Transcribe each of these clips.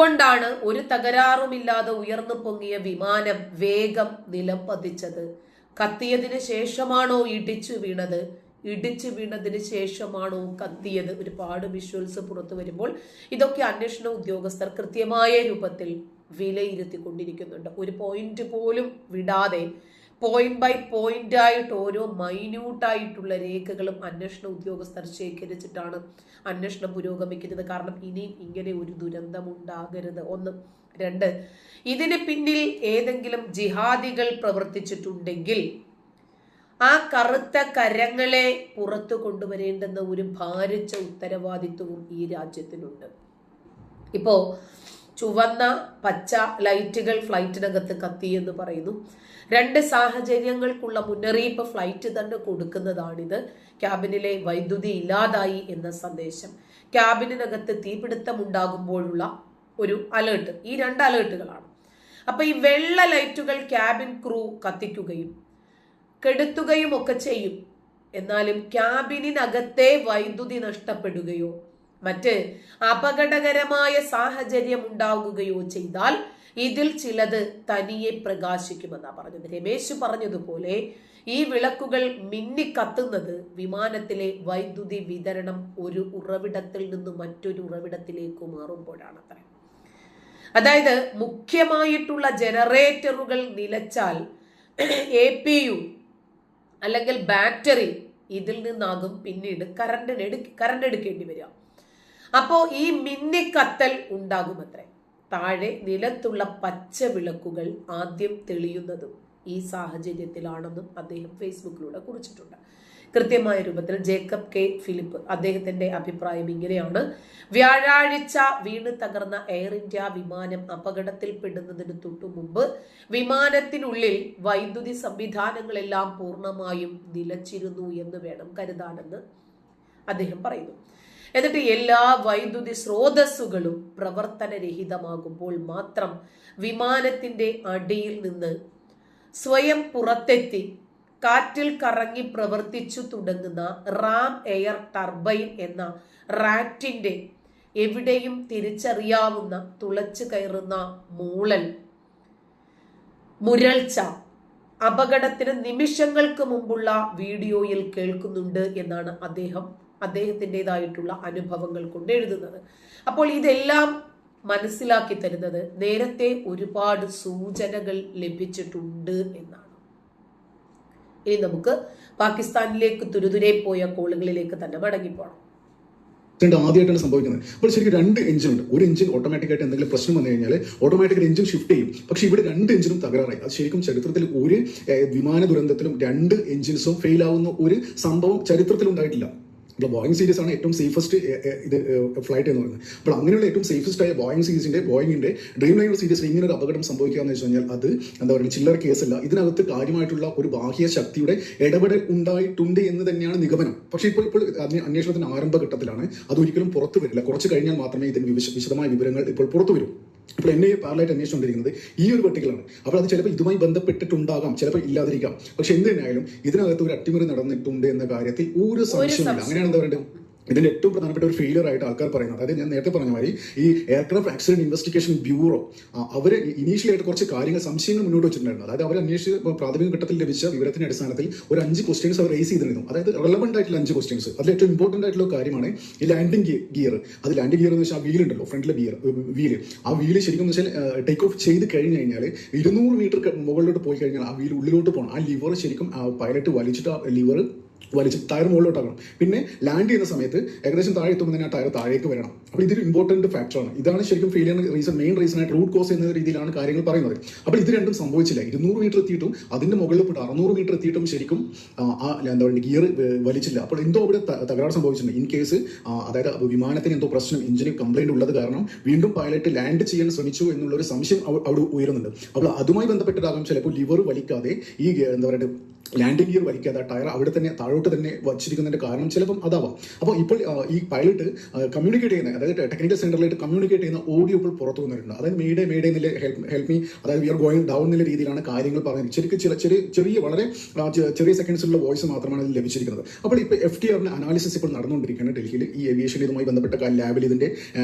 എന്തുകൊണ്ടാണ് ഒരു തകരാറുമില്ലാതെ ഉയർന്നു പൊങ്ങിയ വിമാനം വേഗം നിലം പതിച്ചത് കത്തിയതിന് ശേഷമാണോ ഇടിച്ചു വീണത്? ഇടിച്ചു വീണതിന് ശേഷമാണോ കത്തിയത്? ഒരുപാട് വിഷ്വൽസ് പുറത്തു വരുമ്പോൾ ഇതൊക്കെ അന്വേഷണ ഉദ്യോഗസ്ഥർ കൃത്യമായ രൂപത്തിൽ വിലയിരുത്തിക്കൊണ്ടിരിക്കുന്നുണ്ട്. ഒരു പോയിന്റ് പോലും വിടാതെ പോയിന്റ് ബൈ പോയിന്റ് ആയിട്ട് ഓരോ മൈന്യൂട്ടായിട്ടുള്ള രേഖകളും അന്വേഷണ ഉദ്യോഗസ്ഥർ ശേഖരിച്ചിട്ടാണ് അന്വേഷണം പുരോഗമിക്കുന്നത്. കാരണം ഇനി ഇങ്ങനെ ഒരു ദുരന്തം ഉണ്ടാകരുത്. ഒന്ന്. രണ്ട്. ഇതിന് പിന്നിൽ ഏതെങ്കിലും ജിഹാദികൾ പ്രവർത്തിച്ചിട്ടുണ്ടെങ്കിൽ ആ കറുത്ത കരങ്ങളെ പുറത്തു കൊണ്ടുവരേണ്ടെന്ന ഒരു ഭാരിച്ച ഉത്തരവാദിത്വവും ഈ രാജ്യത്തിനുണ്ട്. ഇപ്പോ ചുവന്ന പച്ച ലൈറ്റുകൾ ഫ്ലൈറ്റിനകത്ത് കത്തി എന്ന് പറയുന്നു. രണ്ട് സാഹചര്യങ്ങൾക്കുള്ള മുന്നറിയിപ്പ് ഫ്ലൈറ്റ് തന്നെ കൊടുക്കുന്നതാണിത്. ക്യാബിനിലെ വൈദ്യുതി ഇല്ലാതായി എന്ന സന്ദേശം. ക്യാബിനകത്ത് തീപിടുത്തം ഉണ്ടാകുമ്പോഴുള്ള ഒരു അലേർട്ട്. ഈ രണ്ട് അലേർട്ടുകളാണ്. അപ്പൊ ഈ വെള്ള ലൈറ്റുകൾ ക്യാബിൻ ക്രൂ കത്തിക്കുകയും കെടുത്തുകയും ഒക്കെ ചെയ്യും. എന്നാലും ക്യാബിനകത്തെ വൈദ്യുതി നഷ്ടപ്പെടുകയോ മറ്റ് അപകടകരമായ സാഹചര്യം ഉണ്ടാകുകയോ ചെയ്താൽ ഇതിൽ ചിലത് തനിയെ പ്രകാശിക്കുമെന്നാണ് പറഞ്ഞത്. രമേശ് പറഞ്ഞതുപോലെ ഈ വിളക്കുകൾ മിന്നിക്കത്തുന്നത് വിമാനത്തിലെ വൈദ്യുതി വിതരണം ഒരു ഉറവിടത്തിൽ നിന്ന് മറ്റൊരു ഉറവിടത്തിലേക്ക് മാറുമ്പോഴാണ് അത്ര. അതായത് മുഖ്യമായിട്ടുള്ള ജനറേറ്ററുകൾ നിലച്ചാൽ എ പി യു അല്ലെങ്കിൽ ബാറ്ററി ഇതിൽ നിന്നാകും പിന്നീട് കറണ്ടിന് എടു കറണ്ട് എടുക്കേണ്ടി വരിക. അപ്പോൾ ഈ മിന്നിക്കത്തൽ ഉണ്ടാകുമത്രേ. താഴെ നിലത്തുള്ള പച്ച വിളക്കുകൾ ആദ്യം തെളിയുന്നതും ഈ സാഹചര്യത്തിലാണെന്നും അദ്ദേഹം ഫേസ്ബുക്കിലൂടെ കുറിച്ചിട്ടുണ്ട്. കൃത്യമായ രൂപത്തിൽ ജേക്കബ് കെ ഫിലിപ്പ് അദ്ദേഹത്തിന്റെ അഭിപ്രായം ഇങ്ങനെയാണ്. വ്യാഴാഴ്ച വീണ് തകർന്ന എയർ ഇന്ത്യ വിമാനം അപകടത്തിൽപ്പെടുന്നതിന് തൊട്ടു മുമ്പ് വിമാനത്തിനുള്ളിൽ വൈദ്യുതി സംവിധാനങ്ങളെല്ലാം പൂർണമായും നിലച്ചിരുന്നു എന്ന് വേണം കരുതാനെന്ന് അദ്ദേഹം പറയുന്നു. എന്നിട്ട് എല്ലാ വൈദ്യുതി സ്രോതസ്സുകളും പ്രവർത്തനരഹിതമാകുമ്പോൾ മാത്രം വിമാനത്തിന്റെ അടിയിൽ നിന്ന് സ്വയം പുറത്തെത്തി കാറ്റിൽ കറങ്ങി പ്രവർത്തിച്ചു തുടങ്ങുന്ന റാം എയർ ടർബൈൻ എന്ന റാറ്റിന്റെ എവിടെയും തിരിച്ചറിയാവുന്ന തുളച്ചു കയറുന്ന മൂളൽ മുരൾച്ച അപകടത്തിന് നിമിഷങ്ങൾക്ക് മുമ്പുള്ള വീഡിയോയിൽ കേൾക്കുന്നുണ്ട് എന്നാണ് അദ്ദേഹം അദ്ദേഹത്തിന്റെതായിട്ടുള്ള അനുഭവങ്ങൾ കൊണ്ട് എഴുതുന്നത്. അപ്പോൾ ഇതെല്ലാം മനസ്സിലാക്കി തരുന്നത് നേരത്തെ ഒരുപാട് സൂചനകൾ ലഭിച്ചിട്ടുണ്ട് എന്നാണ്. ഇനി നമുക്ക് പാകിസ്ഥാനിലേക്ക് തുരുതുരെ പോയ കോളുകളിലേക്ക് തന്നെ മടങ്ങിപ്പോണം രണ്ട് ആദ്യമായിട്ടാണ് സംഭവിക്കുന്നത്. അപ്പോൾ ശരിക്കും രണ്ട് എഞ്ചിൻ ഉണ്ട്. ഒരു എഞ്ചിൻ ഓട്ടോമാറ്റിക് ആയിട്ട് എന്തെങ്കിലും പ്രശ്നം വന്നു കഴിഞ്ഞാൽ ഓട്ടോമാറ്റിക് എഞ്ചിൻ ഷിഫ്റ്റ് ചെയ്യും. പക്ഷേ ഇവിടെ രണ്ട് എഞ്ചിനും തകരാറായി. അത് ശരിക്കും ചരിത്രത്തിൽ ഒരു വിമാന ദുരന്തത്തിലും രണ്ട് എഞ്ചിൻസും ഫെയിൽ ആവുന്ന ഒരു സംഭവം ചരിത്രത്തിൽ ഉണ്ടായിട്ടില്ല. ഇപ്പോൾ ബോയിങ് സീരീസ് ആണ് ഏറ്റവും സേഫസ്റ്റ് ഇത് ഫ്ലൈറ്റ് എന്ന് പറയുന്നത്. അപ്പോൾ അങ്ങനെയുള്ള ഏറ്റവും സേഫസ്റ്റ് ആയ ബോയിങ് സീരീസിന്റെ ബോയിങ്ങിന്റെ ഡ്രീം ലൈനർ സീരീസിൽ ഇങ്ങനെ ഒരു അപകടം സംഭവിക്കാന്ന് വെച്ച് കഴിഞ്ഞാൽ അത് എന്താ പറയുക ചില്ലറ കേസല്ല ഇതിനകത്ത് കാര്യമായിട്ടുള്ള ഒരു ബാഹ്യ ശക്തിയുടെ ഇടപെടൽ ഉണ്ടായിട്ടുണ്ട് എന്ന് തന്നെയാണ് നിഗമനം. പക്ഷേ ഇപ്പോൾ ഇപ്പോൾ അന്വേഷണത്തിന് ആരംഭ ആരംഭഘട്ടത്തിലാണ് അതൊരിക്കലും പുറത്തു വരില്ല. കുറച്ച് കഴിഞ്ഞാൽ മാത്രമേ ഇതിന് വിശദമായ വിവരങ്ങൾ ഇപ്പോൾ പുറത്തു വരും. അപ്പോൾ എന്നെ പാരലായിട്ട് അന്വേഷിച്ചുകൊണ്ടിരിക്കുന്നത് ഈ ഒരു വെർട്ടിക്കലാണ് അപ്പോൾ അത് ചിലപ്പോൾ ഇതുമായി ബന്ധപ്പെട്ടിട്ടുണ്ടാകാം ചിലപ്പോൾ ഇല്ലാതിരിക്കാം. പക്ഷെ എന്ത് തന്നെയായാലും ഇതിനകത്ത് ഒരു അട്ടിമറി നടന്നിട്ടുണ്ട് എന്ന കാര്യത്തിൽ ഒരു സംശയമില്ല അങ്ങനെയാണ് എന്താ പറയുക ഇതിന്റെ ഏറ്റവും പ്രധാനപ്പെട്ട ഒരു ഫെയിലിയർ ആയിട്ട് ആൾക്കാർ പറയുന്നത്. അതായത് ഞാൻ നേരത്തെ പറഞ്ഞ മാതിരി ഈ എയർക്രാഫ്റ്റ് ആക്സിഡന്റ് ഇൻവെസ്റ്റിഗേഷൻ ബ്യൂറോ അവർ ഇനീഷ്യലി ആയിട്ട് കുറച്ച് കാര്യങ്ങൾ സംശയങ്ങൾ മുന്നോട്ട് വെച്ചിട്ടുണ്ടായിരുന്നു. അതായത് അവർ അന്വേഷിച്ച് പ്രാഥമിക ഘട്ടത്തിൽ ലഭിച്ച വിവരത്തിന്റെ അടിസ്ഥാനത്തിൽ ഒരു അഞ്ച് ക്വസ്റ്റ്യൻസ് അവർ റേസ് ചെയ്തിരുന്നു. അതായത് റെലവെന്റ് ആയിട്ടുള്ള അഞ്ച് ക്വസ്റ്റ്യൻസ് അതിൽ ഏറ്റവും ഇമ്പോർട്ടന്റ് ആയിട്ടുള്ള കാര്യമാണ് ഈ ലാൻഡിംഗ് ഗിയർ അത് ലാൻഡിംഗ് ഗിയർ എന്ന് വെച്ചാൽ ആ വീൽ ഉണ്ടല്ലോ ഫ്രണ്ടിലെ ഗിയർ വീൽ ആ വീൽ ശരിക്കും എന്ന് വെച്ചാൽ ടേക്ക് ഓഫ് ചെയ്ത് കഴിഞ്ഞ് കഴിഞ്ഞാൽ ഇരുന്നൂറ് മീറ്റർ മുകളിലോട്ട് പോയി കഴിഞ്ഞാൽ ആ വീൽ ഉള്ളിലോട്ട് പോകണം ആ ലിവർ ശരിക്കും പൈലറ്റ് വലിച്ചിട്ട് ആ ലിവർ വലിച്ച് ടയർ മുകളിലോട്ടാക്കണം പിന്നെ ലാൻഡ് ചെയ്യുന്ന സമയത്ത് ഏകദേശം താഴെ എത്തുമ്പോൾ തന്നെ ആ ടയർ താഴേക്ക് വരണം. അപ്പോൾ ഇതൊരു ഇമ്പോർട്ടന്റ് ഫാക്ടറാണ് ഇതാണ് ശരിക്കും ഫെയിലിയർ റീസൺ മെയിൻ റീസൺ ആയിട്ട് റൂട്ട് കോസ് എന്ന രീതിയിലാണ് കാര്യങ്ങൾ പറയുന്നത്. അപ്പോൾ ഇത് രണ്ടും സംഭവിച്ചില്ല. ഇരുന്നൂറ് മീറ്റർ എത്തിയിട്ടും അതിന്റെ മുകളിൽ പോയിട്ട് അറുന്നൂറ് മീറ്റർ എത്തിയിട്ടും ശരിക്കും ആ, എന്താ പറയുക ഗിയർ വലിച്ചില്ല. അപ്പോൾ എന്തോ അവിടെ തകരാറ് സംഭവിച്ചിട്ടുണ്ട്. ഇൻ കേസ് അതായത് വിമാനത്തിന് എന്തോ പ്രശ്നം എഞ്ചിന് കംപ്ലൈന്റ് ഉള്ളത് കാരണം വീണ്ടും പൈലറ്റ് ലാൻഡ് ചെയ്യാൻ ശ്രമിച്ചു എന്നുള്ളൊരു സംശയം അവ- അവിടെ ഉയരുന്നുണ്ട്. അപ്പോൾ അതുമായി ബന്ധപ്പെട്ടിട്ടാകും ചിലപ്പോൾ ലിവർ വലിക്കാതെ ഈ എന്താ പറയുക ലാൻഡിംഗ് ഗിയർ വലിക്കാതെ ടയർ അവിടെ തന്നെ താഴോട്ട് തന്നെ വച്ചിരിക്കുന്നതിന്റെ കാരണം ചിലപ്പം അതാവാം. അപ്പോൾ ഇപ്പോൾ ഈ പൈലറ്റ് കമ്മ്യൂണിക്കേറ്റ് ചെയ്യുന്ന അതായത് ടെക്നിക്കൽ സെന്ററിലായിട്ട് കമ്മ്യൂണിക്കേറ്റ് ചെയ്യുന്ന ഓഡിയോ ഇപ്പോൾ പുറത്തു വന്നിട്ടുണ്ട്. അതായത് മേഡേ മേഡേ എന്നുള്ള ഹെൽപ്പ് ഹെൽപ്പ് മീ അതായത് വി ആർ ഗോയിങ് ഡൗൺ എന്നുള്ള രീതിയിലാണ് കാര്യങ്ങൾ പറയുന്നത്. ശരിക്കും ചില ചെറിയ ചെറിയ വളരെ ചെറിയ സെക്കൻഡ്സിലുള്ള വോയിസ് മാത്രമാണ് ഇതിൽ ലഭിച്ചിരിക്കുന്നത്. അപ്പോൾ ഇപ്പോൾ എഫ് ടി ആറിന്റെ അനാലിസിസ് ഇപ്പോൾ നടന്നുകൊണ്ടിരിക്കുകയാണ് ഡൽഹിയിൽ ഈ ഏവിയേഷൻ ഇതുമായി ബന്ധപ്പെട്ട ലാബിൽ ഇതിന്റെ ആ,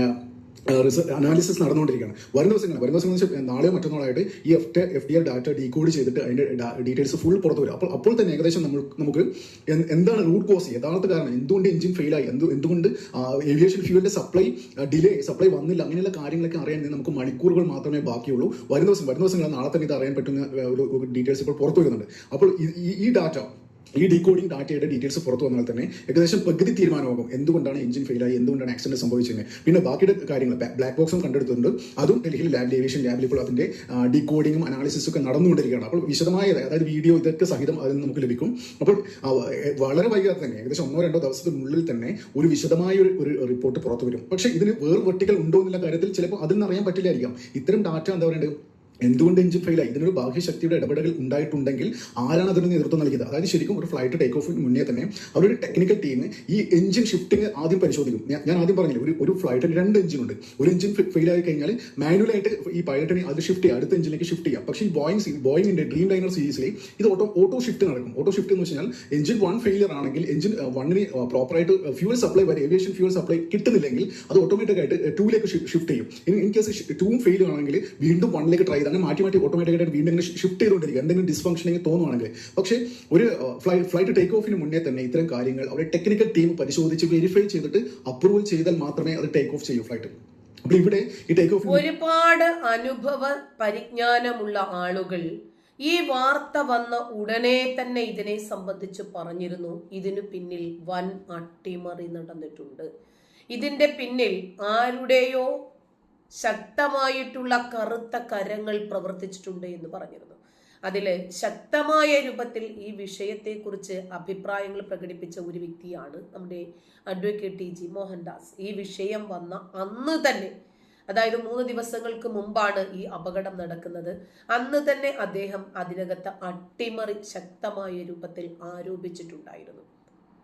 അനാലിസിസ് നടന്നുകൊണ്ടിരിക്കുകയാണ്. വരുന്ന ദിവസങ്ങൾ വരുന്ന വെച്ചാൽ നാളെയോ മറ്റന്നാളായിട്ട് ഈ F F D R data decode ചെയ്തിട്ട് അതിന്റെ ഡീറ്റെയിൽസ് ഫുൾ പുറത്തു വരും. അപ്പോൾ അപ്പോൾ തന്നെ ഏകദേശം നമ്മൾ നമുക്ക് എന്താണ് റൂട്ട് കോസ് യഥാർത്ഥ കാരണം എന്തുകൊണ്ട് എഞ്ചിൻ ഫെയിലായി എന്ത് എന്തുകൊണ്ട് ഏവിയേഷൻ ഫ്യൂലിന്റെ സപ്ലൈ ഡിലേ സപ്ലൈ വന്നില്ല? അങ്ങനെയുള്ള കാര്യങ്ങളൊക്കെ അറിയാൻ നമുക്ക് മണിക്കൂറുകൾ മാത്രമേ ബാക്കിയുള്ളൂ. വരുന്ന ദിവസം വരുന്ന ദിവസങ്ങൾ നാളെ തന്നെ ഇത് അറിയാൻ പറ്റുന്ന ഒരു ഡീറ്റെയിൽസ് ഇപ്പോൾ പുറത്തു വരുന്നുണ്ട്. അപ്പോൾ ഈ ഡാറ്റ ഈ ഡീകോഡിംഗ് ഡാറ്റയുടെ ഡീറ്റെയിൽസ് പുറത്തു വന്നാൽ തന്നെ ഏകദേശം പകുതി തീരുമാനമാകും എന്തുകൊണ്ടാണ് എഞ്ചിൻ ഫെയിലായി എന്തുകൊണ്ടാണ് ആക്സിഡന്റ് സംഭവിച്ചത് പിന്നെ ബാക്കിയുടെ കാര്യങ്ങൾ ബ്ലാക്ക് ബോക്സും കണ്ടെടുത്തിട്ടുണ്ട്. അതും ഡൽഹിയിൽ ലാബ് ഏവിയേഷൻ ലാബിൽ ഇപ്പോൾ അതിന്റെ ഡീകോഡിങ്ങും അനാലിസിസും ഒക്കെ നടന്നുകൊണ്ടിരിക്കുകയാണ്. അപ്പോൾ വിശദമായ അതായത് വീഡിയോ ഇതൊക്കെ സഹിതം അതിൽ നമുക്ക് ലഭിക്കും. അപ്പോൾ വളരെ വൈകാതെ തന്നെ ഏകദേശം ഒന്നോ രണ്ടോ ദിവസത്തിനുള്ളിൽ തന്നെ ഒരു വിശദമായ ഒരു റിപ്പോർട്ട് പുറത്തു വരും. പക്ഷേ ഇതിന് വേറെ വെർട്ടിക്കൽ ഉണ്ടോ എന്നുള്ള കാര്യത്തിൽ ചിലപ്പോൾ അതിൽ നിന്ന് അറിയാൻ പറ്റില്ലായിരിക്കാം. ഇത്തരം ഡാറ്റ എന്താ പറയുന്നത് എന്തുകൊണ്ട് എഞ്ചിൻ ഫെയിലായി ഇതിനൊരു ബാഹ്യശക്തിയുടെ ഇടപെടൽ ഉണ്ടായിട്ടുണ്ടെങ്കിൽ ആരാണ് അതിന് നേതൃത്വം നൽകിയത്? അതായത് ശരിക്കും ഒരു ഫ്ലൈറ്റ് ടേക്ക് ഓഫിന് മുന്നേ തന്നെ അവരുടെ ടെക്നിക്കൽ ടീം ഈ എഞ്ചിൻ ഷിഫ്റ്റിംഗ് ആദ്യം പരിശോധിക്കും. ഞാൻ- ആദ്യം പറഞ്ഞില്ല ഒരു ഒരു ഫ്ലൈറ്റിൽ രണ്ട് എഞ്ചിൻ ഉണ്ട്. ഒരു എഞ്ചിൻ ഫെയിൽ ആയി കഴിഞ്ഞാൽ മാനുവലായിട്ട് ഈ പൈലറ്റിനെ അത് ഷിഫ്റ്റ് ചെയ്യാം അടുത്ത എഞ്ചിനിലേക്ക് ഷിഫ്റ്റ് ചെയ്യാം. പക്ഷേ ഈ ബോയിങ് ബോയിങ്ങിന്റെ ഡ്രീം ലൈനർ സീരീസിൽ ഇത് ഓട്ടോ ഓട്ടോ ഷിഫ്റ്റ് നടക്കും. ഓട്ടോ ഷിഫ്റ്റ് എന്ന് വെച്ചാൽ എഞ്ചിൻ വൺ ഫെയിലിയർ ആണെങ്കിൽ എഞ്ചിൻ വണ്ണിന് പ്രോപ്പറായിട്ട് ഫ്യൂൽ സപ്ലൈ വരെ ഏവിയേഷൻ ഫ്യൂൽ സപ്ലൈ കിട്ടുന്നില്ലെങ്കിൽ അത് ഓട്ടോമാറ്റിക് ആയിട്ട് ടൂലേക്ക് ഷിഫ്റ്റ് ചെയ്യും. ഇൻ കേസ് ടൂവും ഫെയിൽ ആണെങ്കിൽ വീണ്ടും വണ്ണിലേക്ക് ട്രൈ ചെയ്ത് അങ്ങനെ മാറ്റി മാറ്റി ഓട്ടോമാറ്റിക് ആയിട്ട് വീണ്ടും ഇങ്ങനെ ഷിഫ്റ്റ് ചെയ്തുകൊണ്ടിരിക്കുക. എന്തെങ്കിലും ഡിസ്ഫങ്ഷനിങ് തോന്നുവാണെങ്കിൽ. പക്ഷേ ഒരു ഫ്ലൈറ്റ് ടേക്ക് ഓഫിന് മുന്നേ തന്നെ ഇത്തരം കാര്യങ്ങൾ അവരുടെ ടെക്നിക്കൽ ടീം പരിശോധിച്ച് വെരിഫൈ ചെയ്തിട്ട് അപ്രൂവൽ ചെയ്താൽ മാത്രമേ അത് ടേക്ക് ഓഫ് ചെയ്യൂ ഫ്ലൈറ്റ് അപ്പോൾ ഇവിടെ ഈ ടേക്ക് ഓഫ് ഒരുപാട് അനുഭവ പരിജ്ഞാനമുള്ള ആളുകൾ ഈ വാർത്ത വന്ന ഉടനെ തന്നെ ഇതിനെ സംബന്ധിച്ച് പറഞ്ഞിരുന്നു. ഇതിനു പിന്നിൽ വൻ അട്ടിമറി നടന്നിട്ടുണ്ട്. ഇതിന്റെ പിന്നിൽ ആരുടെയോ ശക്തമായിട്ടുള്ള കറുത്ത കരങ്ങൾ പ്രവർത്തിച്ചിട്ടുണ്ട് എന്ന് പറഞ്ഞിരുന്നു. അതിൽ ശക്തമായ രൂപത്തിൽ ഈ വിഷയത്തെക്കുറിച്ച് അഭിപ്രായങ്ങൾ പ്രകടിപ്പിച്ച ഒരു വ്യക്തിയാണ് നമ്മുടെ അഡ്വക്കേറ്റ് ടി ജി മോഹൻദാസ്. ഈ വിഷയം വന്ന അന്ന് തന്നെ അതായത് മൂന്ന് ദിവസങ്ങൾക്ക് മുമ്പാണ് ഈ അപകടം നടക്കുന്നത്. അന്ന് തന്നെ അദ്ദേഹം അതിനകത്ത് അട്ടിമറി ശക്തമായ രൂപത്തിൽ ആരോപിച്ചിട്ടുണ്ടായിരുന്നു.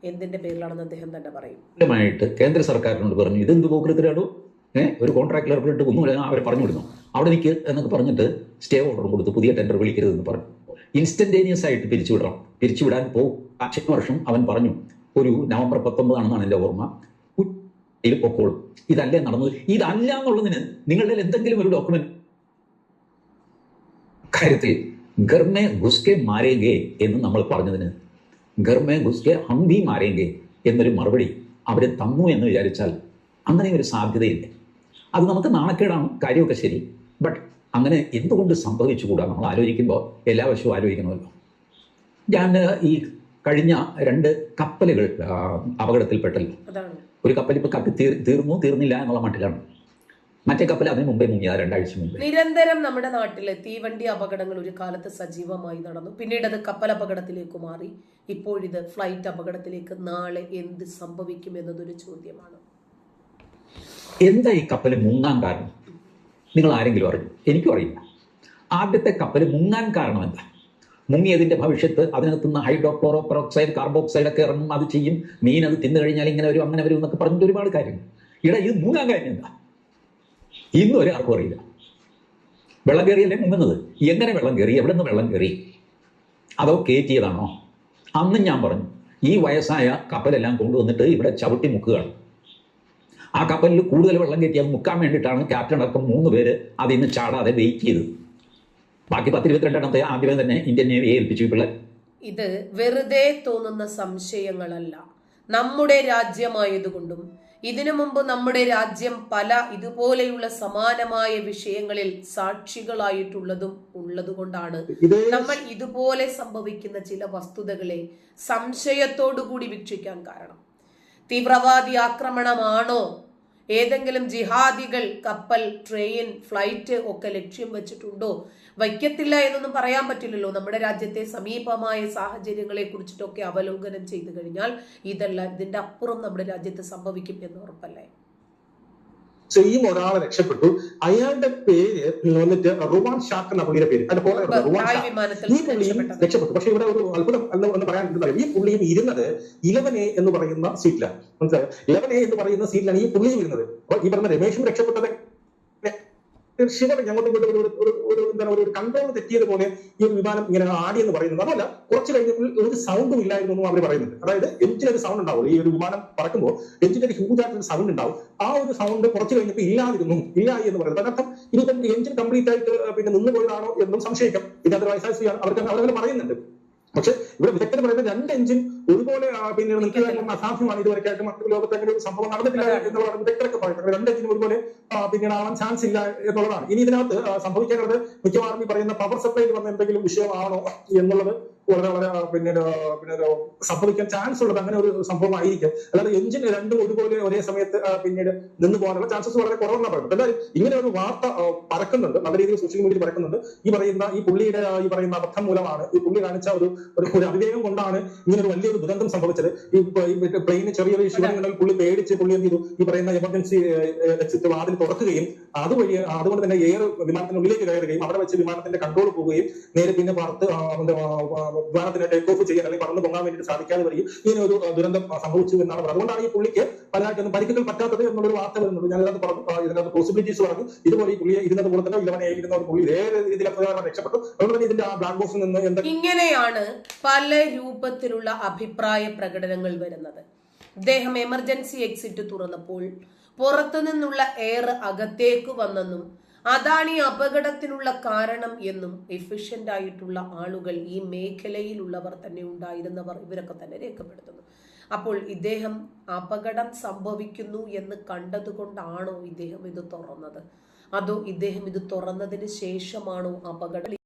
എന്തിന്റെ പേരിലാണെന്ന് അദ്ദേഹം തന്നെ പറയും. കേന്ദ്ര സർക്കാരിനോട് പറഞ്ഞു ഇതെന്ത് പോക്കൃത്തിലാണോ ഏഹ് ഒരു കോൺട്രാക്റ്റിൽ ഏർപ്പെട്ടിട്ട് ഒന്നുമില്ല അവർ പറഞ്ഞു വിടുന്നു അവിടെ നിൽക്ക് എന്നൊക്കെ പറഞ്ഞിട്ട് സ്റ്റേ ഓർഡർ കൊടുത്ത്. പുതിയ ടെൻഡർ വിളിക്കരുതെന്ന് പറഞ്ഞു. ഇൻസ്റ്റന്റേനിയസ് ആയിട്ട് പിരിച്ചുവിടണം. പിരിച്ചുവിടാൻ പോ. അക്ഷയ വർഷം അവൻ പറഞ്ഞു. ഒരു നവംബർ പത്തൊമ്പതാണെന്നാണ് എന്റെ ഓർമ്മ. പൊക്കോൾ ഇതല്ലേ നടന്നത്? ഇതല്ല എന്നുള്ളതിന് നിങ്ങളുടെ എന്തെങ്കിലും ഒരു ഡോക്യുമെന്റ് കാര്യത്തിൽ ഗർമേ ഗുസ്കെ മാരേങ്കേ എന്ന് നമ്മൾ പറഞ്ഞതിന്. ഗർമേ ഗുസ്കെ ഹംബി മാരേങ്കേ എന്നൊരു മറുപടി അവർ തന്നു എന്ന് വിചാരിച്ചാൽ അങ്ങനെ ഒരു സാധ്യതയില്ല. അത് നമുക്ക് നാണക്കേടാണ് കാര്യമൊക്കെ ശരി. ബട്ട് അങ്ങനെ എന്തുകൊണ്ട് സംഭവിച്ചുകൂടാ നമ്മൾ ആലോചിക്കുമ്പോൾ? എല്ലാ വശവും ആലോചിക്കണമല്ലോ. ഞാൻ ഈ കഴിഞ്ഞ രണ്ട് കപ്പലുകൾ അപകടത്തിൽപ്പെട്ടല്ലോ. അതാണ്. ഒരു കപ്പൽ ഇപ്പോൾ കത്തി തീർ തീർന്നു തീർന്നില്ല എന്നുള്ള മട്ടിലാണ്. മറ്റേ കപ്പൽ അതിന് മുമ്പേ മുങ്ങിയാ രണ്ടാഴ്ച മുമ്പ്. നിരന്തരം നമ്മുടെ നാട്ടിലെ തീവണ്ടി അപകടങ്ങൾ ഒരു കാലത്ത് സജീവമായി നടന്നു. പിന്നീട് അത് കപ്പൽ അപകടത്തിലേക്ക് മാറി. ഇപ്പോഴിത് ഫ്ലൈറ്റ് അപകടത്തിലേക്ക് നാളെ എന്ത് സംഭവിക്കും എന്നതൊരു ചോദ്യമാണ്. എന്താ ഈ കപ്പൽ മുങ്ങാൻ കാരണം? നിങ്ങൾ ആരെങ്കിലും അറിഞ്ഞു? എനിക്കും അറിയില്ല. ആദ്യത്തെ കപ്പൽ മുങ്ങാൻ കാരണം എന്താ? മുങ്ങിയതിന്റെ ഭവിഷ്യത്ത് അതിനകത്തുനിന്ന് ഹൈഡ്രോക്ലോറോ പെറോക്സൈഡ് കാർബോക്സൈഡ് ഒക്കെ ഇറങ്ങും അത് ചെയ്യും. മീൻ അത് തിന്നു കഴിഞ്ഞാൽ ഇങ്ങനെ വരും അങ്ങനെ വരും എന്നൊക്കെ പറഞ്ഞിട്ട് ഒരുപാട് കാര്യങ്ങൾ ഇട ഇത് മുങ്ങാൻ കാര്യം എന്താ? ഇന്നും ഒരു ആർക്കും അറിയില്ല. വെള്ളം കയറിയല്ലേ മുങ്ങുന്നത്? എങ്ങനെ വെള്ളം കയറി? എവിടെ നിന്ന് വെള്ളം കയറി? അതോ കയറ്റിയതാണോ അന്നും ഞാൻ പറഞ്ഞു ഈ വയസ്സായ കപ്പലെല്ലാം കൊണ്ടുവന്നിട്ട് ഇവിടെ ചവിട്ടി മുക്കുകയാണ്. ആ കപ്പലിൽ കൂടുതൽ വെള്ളം കയറ്റി അത് മുക്കാൻ വേണ്ടിയിട്ടാണ് ക്യാപ്റ്റൻ അടക്കം മൂന്ന് പേര് അതിൽ നിന്ന് ചാടാതെ വെയിറ്റ് ചെയ്തത്. ബാക്കി പത്തിരുപത്തിരണ്ടെണ്ണത്തെ ആദ്യമേ തന്നെ ഇന്ത്യൻ നേവിയെ ഏൽപ്പിച്ചു ഈ പിള്ളേർ. ഇത് വെറുതെ തോന്നുന്ന സംശയങ്ങളല്ല. നമ്മുടെ രാജ്യമായതുകൊണ്ടും ഇതിനു മുമ്പ് നമ്മുടെ രാജ്യം പല ഇതുപോലെയുള്ള സമാനമായ വിഷയങ്ങളിൽ സാക്ഷികളായിട്ടുള്ളതും ഉള്ളതുകൊണ്ടാണ് നമ്മൾ ഇതുപോലെ സംഭവിക്കുന്ന ചില വസ്തുതകളെ സംശയത്തോടുകൂടി വീക്ഷിക്കാൻ കാരണം. തീവ്രവാദി ആക്രമണമാണോ ഏതെങ്കിലും ജിഹാദികൾ കപ്പൽ ട്രെയിൻ ഫ്ലൈറ്റ് ഒക്കെ ലക്ഷ്യം വെച്ചിട്ടുണ്ടോ? വയ്ക്കത്തില്ല എന്നൊന്നും പറയാൻ പറ്റില്ലല്ലോ. നമ്മുടെ രാജ്യത്തെ സമീപമായ സാഹചര്യങ്ങളെ കുറിച്ചിട്ടൊക്കെ അവലോകനം ചെയ്തു കഴിഞ്ഞാൽ ഇതല്ല ഇതിന്റെ അപ്പുറം നമ്മുടെ രാജ്യത്ത് സംഭവിക്കും എന്ന് ഉറപ്പല്ലേ? സെയിം ഒരാളെ രക്ഷപ്പെട്ടു. അയാളുടെ പേര് വന്നിട്ട് റുവാൻ ഷാക്ക് എന്ന പുള്ളിയുടെ പേര്. അതിന്റെ പോലെ റുവാൻ ഷാക്ക് ഈ പുള്ളിയും രക്ഷപ്പെട്ടു. പക്ഷെ ഇവിടെ ഒരു അത്ഭുതം എന്ന് എന്ന് പറയാൻ എന്തെന്നറിയോ? ഈ പുള്ളിയും ഇരുന്നത് ഇലവൻ എ എന്ന് പറയുന്ന സീറ്റിലാണ് മനസ്സിലായോ? ഇലവൻ എ എന്ന് പറയുന്ന സീറ്റിലാണ് ഈ പുള്ളിയും ഇരുന്നത്. അപ്പൊ ഈ പറഞ്ഞ രമേശും രക്ഷപ്പെട്ടത് ഷിവറിങ് അങ്ങോട്ടും ഇങ്ങോട്ടും ഒരു ഒരു എന്താണ് ഒരു കൺട്രോൾ തെറ്റിയത് പോലെ ഈ ഒരു വിമാനം ഇങ്ങനെ ആടി എന്ന് പറയുന്നത്. അതല്ല കുറച്ച് കഴിഞ്ഞപ്പോൾ ഒരു സൗണ്ടും ഇല്ലായിരുന്നു എന്നും അവർ പറയുന്നുണ്ട്. അതായത് എഞ്ചിന് ഒരു സൗണ്ട് ഉണ്ടാവും. ഈ ഒരു വിമാനം പറക്കുമ്പോൾ എഞ്ചിന്റെ ഒരു ഹ്യൂജ് ആയിട്ടൊരു സൗണ്ട് ഉണ്ടാവും. ആ ഒരു സൗണ്ട് കുറച്ച് കഴിഞ്ഞപ്പോൾ ഇല്ലാതിരുന്നു. ഇല്ലായി എന്ന് പറയുന്നത്. അതിനർത്ഥം ഇനിയിപ്പം എഞ്ചിൻ കംപ്ലീറ്റ് ആയിട്ട് പിന്നെ നിന്നുപോയതാണോ എന്നും സംശയിക്കാം. ഇതിനകത്ത് വയസ്സായ അവർക്ക് അവരങ്ങനെ പറയുന്നുണ്ട്. പക്ഷെ ഇവിടെ വിദഗ്ധർ പറയുന്നത് രണ്ട് എഞ്ചിൻ ഒരുപോലെ ആ, പിന്നെ നിൽക്കുക എന്നത് അസാധ്യമാണ്. ഇതുവരെയായിട്ട് മറ്റു ലോകത്ത് അങ്ങനെ ഒരു സംഭവം നടന്നിട്ടില്ല എന്നുള്ളത് വിദഗ്ധരൊക്കെ പറയുന്നത് രണ്ട് എഞ്ചിൻ ഒരുപോലെ പിന്നീട് ആവാൻ ചാൻസ് ഇല്ല എന്നുള്ളതാണ്. ഇനി ഇതിനകത്ത് സംഭവിക്കാനുള്ളത് മിക്കവാറും ഈ പറയുന്ന പവർ സപ്ലൈയിൽ വന്ന എന്തെങ്കിലും വിഷയമാണോ എന്നുള്ളത് വളരെ വളരെ പിന്നെ പിന്നീട് ആ, പിന്നീട് സംഭവിക്കാൻ ചാൻസ് ഉള്ളത് അങ്ങനെ ഒരു സംഭവമായിരിക്കും. അല്ലാതെ എഞ്ചിൻ രണ്ടും ഒരുപോലെ ഒരേ സമയത്ത് പിന്നീട് നിന്ന് പോകാനുള്ള ചാൻസസ് വളരെ കുറവാണ് പറയുന്നത് എന്തായാലും ഇങ്ങനെ ഒരു വാർത്ത പറക്കുന്നുണ്ട്. നല്ല രീതിയിൽ സോഷ്യൽ മീഡിയയിൽ പരക്കുന്നുണ്ട് ഈ പറയുന്ന ഈ പുള്ളിയുടെ ഈ പറയുന്ന അബദ്ധം മൂലമാണ് ഈ പുള്ളി കാണിച്ച ഒരു ഒരു അവിവേകം കൊണ്ടാണ് ഇങ്ങനെ ഒരു വലിയൊരു ദുരന്തം സംഭവിച്ചത്. ഈ പ്ലെയിന് ചെറിയൊരു ശിവനുണ്ടെങ്കിൽ പുള്ളി പേടിച്ച് പുള്ളി എന്ത് ചെയ്തു? ഈ പറയുന്ന എമർജൻസി എക്സിറ്റ് വാതിൽ തുറക്കുകയും അതുവഴി അതുകൊണ്ട് തന്നെ എയർ വിമാനത്തിനുള്ളിലേക്ക് കയറുകയും അവിടെ വെച്ച് വിമാനത്തിന്റെ കൺട്രോൾ പോവുകയും നേരെ പിന്നെ പറത്ത് വിമാനത്തിന് ടേക്ക് ഓഫ് ചെയ്യാൻ അല്ലെങ്കിൽ പറന്ന് പൊങ്ങാൻ വേണ്ടി സാധിക്കാതെ വരികയും ഇങ്ങനെ ഒരു ദുരന്തം സംഭവിച്ചു എന്നാണ് പറയുന്നത്. അതുകൊണ്ടാണ് ഈ പുള്ളിക്ക് പലതായിട്ടൊന്നും പരിക്കുകൾ പറ്റാത്തത് എന്നുള്ളൊരു വാർത്ത വരുന്നത് ഇതിനകത്ത് പറഞ്ഞു ഇതിനകത്ത് പോസിബിലിറ്റീസ് പറഞ്ഞു. ഇതുപോലെ ഈ പുള്ളിയെ ഇരുന്നത് പോലെ തന്നെ ഇലവനെ ഇരുന്ന ഒരു പുള്ളി ഇതേ രീതിയിലൊക്കെ രക്ഷപ്പെട്ടു. അതുകൊണ്ട് തന്നെ ഇതിന്റെ ആ ബ്ലാക്ക് ബോക്സിൽ നിന്ന് എന്താ ഇങ്ങനെയാണ് പല രൂപത്തിലുള്ള അഭിപ്രായ പ്രകടനങ്ങൾ വരുന്നത്. ഇദ്ദേഹം എമർജൻസി എക്സിറ്റ് തുറന്നപ്പോൾ പുറത്തു നിന്നുള്ള എയർ അകത്തേക്ക് വന്നെന്നും അതാണ് ഈ അപകടത്തിനുള്ള കാരണം എന്നും എഫിഷ്യന്റ് ആയിട്ടുള്ള ആളുകൾ ഈ മേഖലയിലുള്ളവർ തന്നെ ഉണ്ടായിരുന്നവർ ഇവരൊക്കെ തന്നെ രേഖപ്പെടുത്തുന്നു. അപ്പോൾ ഇദ്ദേഹം അപകടം സംഭവിക്കുന്നു എന്ന് കണ്ടതുകൊണ്ടാണോ ഇദ്ദേഹം ഇത് തുറന്നത്? അതോ ഇദ്ദേഹം ഇത് തുറന്നതിന് ശേഷമാണോ അപകടം